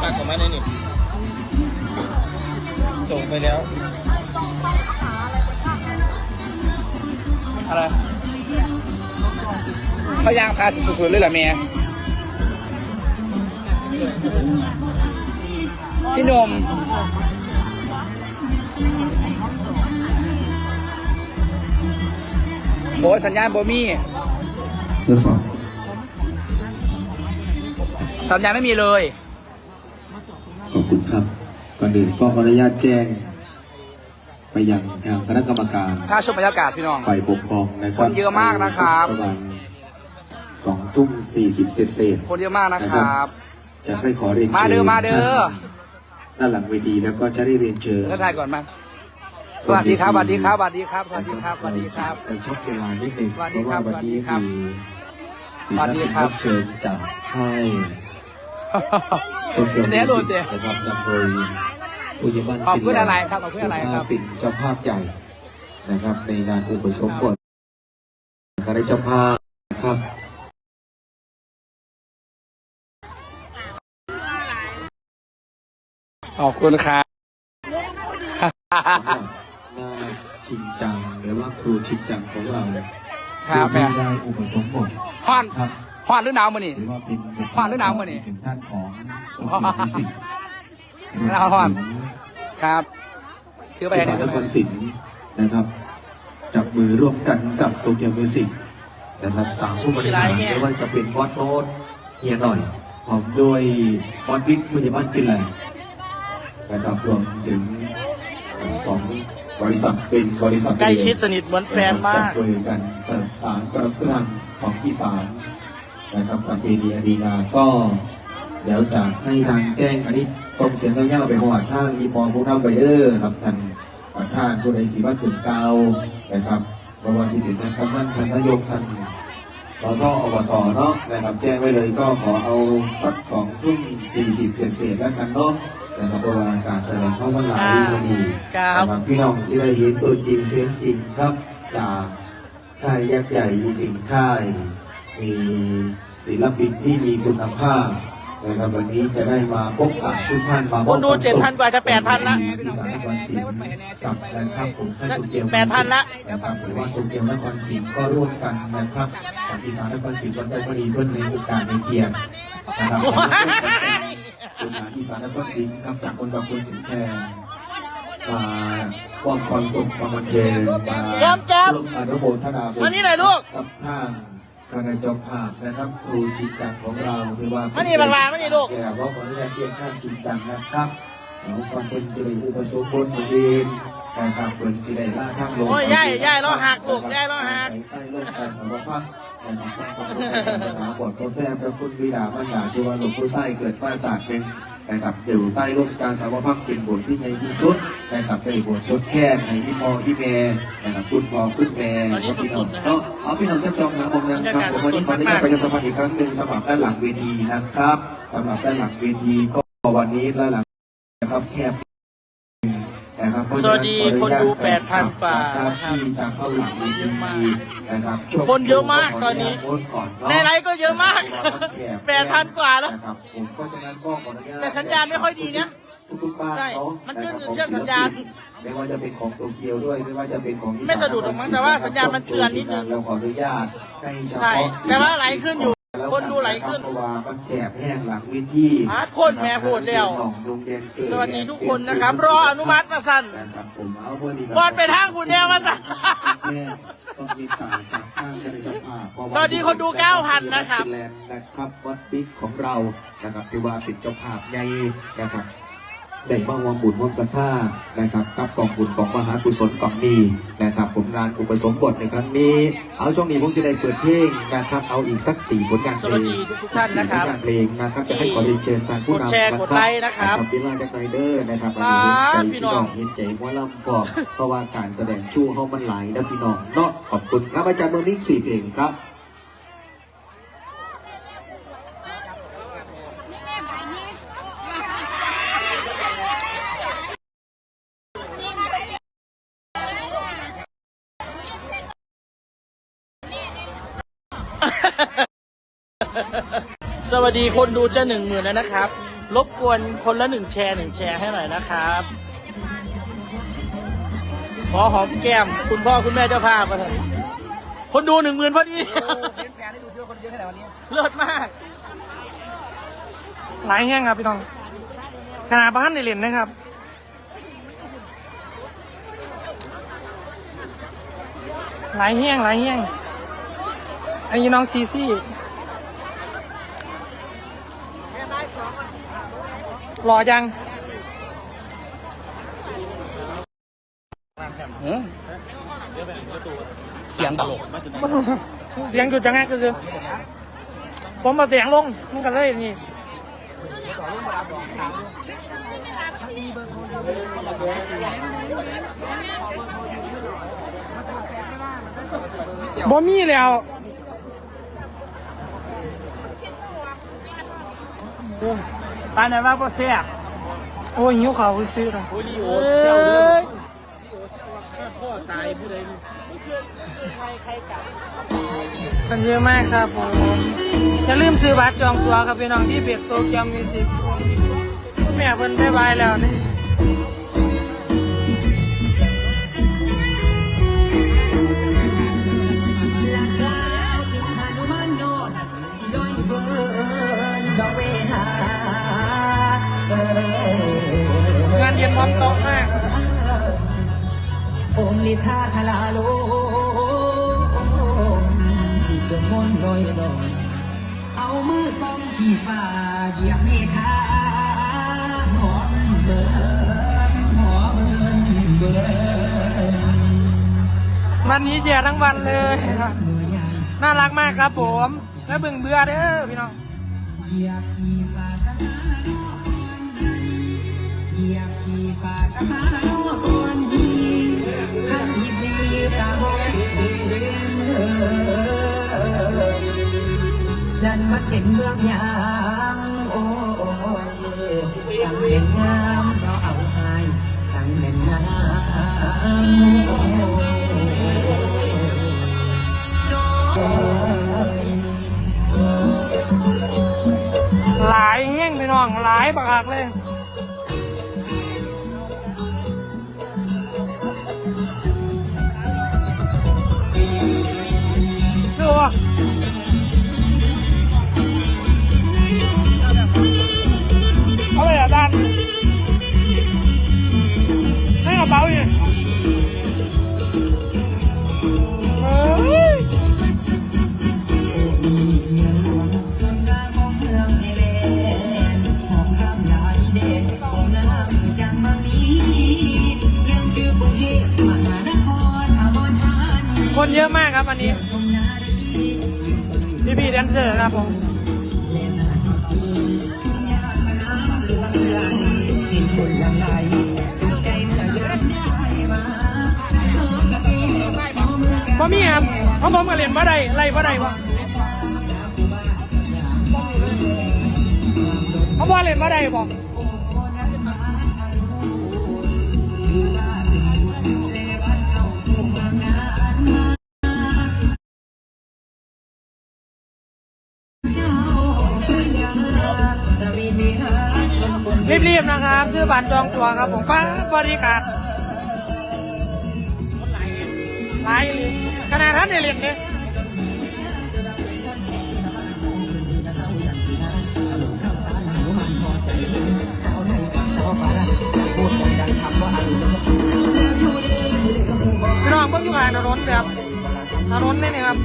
ปากกับมาในนี่ส่งไปแล้ว อะไรเขาย่างพาสุดๆเลยเหรอเมียพี่หนมโอ้ยสัญญาณโบมี่ทดสอบสัญญาณไม่มีเลย ขอบคุณครับ ก่อนอื่นก็ขออนุญาตแจ้ง ไปยังทางคณะกรรมการถ้าชมบรรยากาศพี่น้อง ฝ่ายปกครองนะครับคนเยอะมากนะครับประมาณสองทุ่มสี่สิบเศษเศษคนเยอะมากนะครับจะได้ขอเรียนมาเชิญเด้อมาเด้อท่านด้านหลังเวทีแล้วก็จะได้เรียนเชิญแล้วถ่ายก่อนมาสวัสดีครับสวัสดีครับสวัสดีครับสวัสดีครับสวัสดีครับในช่วงเวลานิดหนึ่งสวัสเพดีราะครัว่าบวันนี้สวัสดีครับมีศิสวัลสดีปินครับรับเชิญจากค่าย โตเกียวเป็นแน่มิวโดสินกเตะนะครับนำโดยผู้ใหญ่บ้านขอบคุณฟินแลนด์อะไรครับขอบคุณอะไรครับเป็นเจ้าภาพใหญ่นะครับ ในงานอุปสมบทคณะเจ้าภาพนะครับขอบคุณครับสำหรับงานชิงจังหรือว่าครูชิงจังของเราครับไม่แม่ได้อุปสมบทฮ้อนครับ ฮ้อนหรือหนาวมื้อนี่หรือว่าเป็นผ่านหรือหนาวมื้อนี้ถึงท่านของโตเกียวมิวสิกหนาวผ่านครับถือไปภาให้ษาได้นไหคมรศิลป์นะครับ จับมือร่วมกันกับโตเกียวมิวสิกนะครับสามผู้บริหารไม่ว่าจะเป็นบอสโน้ตเฮียหน่อยพร้อมด้วยบอสบิ๊กผู้ใหญ่บ้านฟินแลนด์นะครับรวมถึงสองบริษัทเป็นบริษัทใกล้ชิดสนิทเหมือนแฟนมาจับกมือกันเสริมสารประพฤติของอีสาน นะครับประเพณีอดีนาก็เดี๋ยวจะให้ทางแจ้งอันนี้ส่งเสียงเงี้ยๆไปหอดทางอีพอพวกน้ำไปเด้อครับท่านประธานผู้ใดสีว่าถึงเกานะครับเพระว่าสิทธิ์ท่านกำนันท่านนายกท่านแล้วก็อบตเนาะนะครับแจ้งไว้เลยก็ขอเอาสักสองทุ่มสี่สิบเศษๆแล้วกันเนาะนะครับเพราะว่าการแสดงเข้ามาหลายวันนี้นะครับพี่น้องสิได้เห็นตัวจริงเสียงจริงครับจากค่ายยักษ์ใหญ่อีกหนึ่งค่ายมี ศิลปินที่มีคุณภาพนะครับวันนี้จะได้มาพบปะทุกท่านมาคนดูมอบวามสุข7,000กว่าจะ8,000ละที่สารนครศรีกับนะครับผมให้โตเกียว8,000ละนะครับหรือว่าโตเกียวนครศรีก็ร่วมกันนะครับกับอีสานนครศรีวันได้พอดีเพื่อนในโอกาสในเกียรตินะครับคุณอาอีสานนครศรีครับจากคนบางคนสิงห์แทนมามอบความสุขความบันเทิงมาแจ๊บแจ๊บร่วมอนุโมทนาบุญมานี่หน่อยลูกกับทาง คณะเจ้าภาพนะครับ ครูชิงจังของเราถือว่ามานี่บังลามานี่ลูกแก่ว่าขออนุญาตเรียนท่านชิงจังนะครับแล้วก่อนเป็นสิริอุปสมบทเองนะครับเป็นสิริล่าทั้งลงโอ้ยย่ายย่ายเราหักลูกย่ายเราหักใส่ใต้ร่มกาสาวพักนะครับตั้งความรู้ศาสนาบททดแทนพระคุณบิดามารดาที่ว่าหลวงปู่ไส้เกิดมาศาสตร์เป็น นะครับอยู่ใต้ร่มกาสาวพักเป็นบทที่ใหญ่ที่สุดนะครับเป็นบททดแทนในอีพออีแมนะครับคุณพ่อคุณแม่พี่นี้สดเนาะเอาพี่น้องจำจองหาผมนะครับผมวันนี้ขออนุญาตประชาสัมพันธ์อีกครั้งหนึ่งสำหรับด้านหลังเวทีนะครับสำหรับด้านหลังเวทีก็วันนี้ด้านหลังนะครับแคบ นะครับสวัสดีคนดู8,000กว่าครับนะครับที่จะเข้าหลังเวทีนะครับช่วงคนเยอะมากตอนนี้ขออญาก่อนเนาะในไลฟ์ก็เยอะมากแคบ8,000กว่าแล้วนะครับผมก็ฉะนั้นก็ขออนุญาตแต่สัญญาณไม่ค่อยดีนะทุกๆบ้านใช่เนาะมันขึ้นอยู่ะครับเชื่อมสัญญาณไม่ว่าจะเป็นของโตเกียวด้วย ไม่ว่าจะเป็นของอีสานไม่สะดุดหรอกมั้งแต่ว่าสัญญาณมันเตือนนิดนึงเราขออนุญาตให้เฉใช่พาะแต่ว่าไหลขึ้นอยู่คนดูไหล ขึ้นเพราะว่ามันแคบแห้งหลังเวิธีอาร์ตคนแม่พูดแล้วน้องดงแดนเซอร์สวัสดีทุกคนนะครับ รออนุมัติมาสั่นนะครับผมเอาพอดีบอลไปทางคุณแนวมาสั่นแม่ต้องมีตาจากข้างกันเจ้าภาพเพราะาสวัสดีคนดู 9,000 นะครับฟิแลนด์นะครับวัดบิ๊กของเรานะครับถือว่าเป็นเจ้าภาพใหญ่นะครับ ได้มาวางบุญร่วมศรัทธานะครับกับกองบุญของมหากุศลกองนี้นะครับผมงานอุปสมบทในครั้งนี้ เอาช่วงนี้ผมจะได้เปิดเพลงนะครับ เอาอีกสักสี่ผลงานเพสลวัสงดีทุกๆท่านนะครับสี่ผลงานเพลงนะครับจะให้ขอเรียนเชิญทางผู้กดนำแชร์กดไลค์นะครับชอบพิล่าจากไนเดอร์นะครับอันครันี้บเห็นใจพี่พี่น้น้อองงเห็นใจว่าลำพอเพราะว่าการแสดงชู้เขามันหลายนะพี่น้องเนาะขอบคุณครับอาจารย์เมอร์นิกสี่เพลงครับ สวัสดีคนดูจะหนึ่งหมื่นแล้วนะครับ รบกวนคนละหนึ่งแชร์หนึ่งแชร์ให้หน่อยนะครับ ขอหอมแก้มคุณพ่อคุณแม่เจ้าภาพมาเถอะคนดูหนึ่งหมื่นพอดี เลี้ยงแพรให้ดูซิว่าคนเยอะขนาดวันนี้เลิศมาก หลายแห้งครับพี่น้องขนาดบ้านในเหรียญนะครับ หลายแห้งหลายแห้ง อันนี้น้องซีซี่รอยังหืมเสียงตลกเสียงจุดจังไงก็คือ ผมมาเสียงลงมันกันเลยนี่บ่มีแล้ว ปานไหนว่าบ่แซ่บโอ้ยหิวข้าวซื้อละโอ้ยลีโอเอ้เชี่ยวเลยยพ่อตายผู้ใดกันเยอะมากครับผมอย่าลืมซื้อบัตรจองตัวครับพี่น้องที่เพจโตเกียวมิวสิกแม่เพิ่นบายบายแล้วนี่ อมนิทาทลาโลสิจมนลอยลอยเอามือกองที่ฟ้าเหยียบเมฆาหอมเบิร์นหอมเบิร์นวันนี้แจกทั้งวันเลยน่ารักมากครับผม แล้วบิ่งเบื่อเด้อพี่น้องเหยียบขี่ฟ้ากระสาละโนกวนเหยียบขี่ฟ้ากระสาละโนกวน ขันยิบดีตาโบนั่นมันเป็นเมืองยางโอ้ยสั่งเป็นงามเพราะเอาหายสั่งเป็นงามหลายแห้งพี่น้องหลายบักหักเลย คนเยอะมากครับวันนี้ พี่พี่แดนเซอร์ครับผมเล่นนาสสูทุ่งหญ้าสนามหลวงเมืองเป็นคนละลายสุดใจเมื่อเยือนได้าเมือกะเกเอาเมืองบ่มีครับเพราะผมเล่นบ่ได้ไล่บ่ได้วะเขาบ่เล่นบ่ได้ รีบๆนะครับ ซื้อบัตรจองตัวครับผมป้าบริการหลายขนาดท่านได้เล่นเนี่ยพี่น้องเพิ่งอยู่ห่างถนนแบบถนนนี่นี่ครับ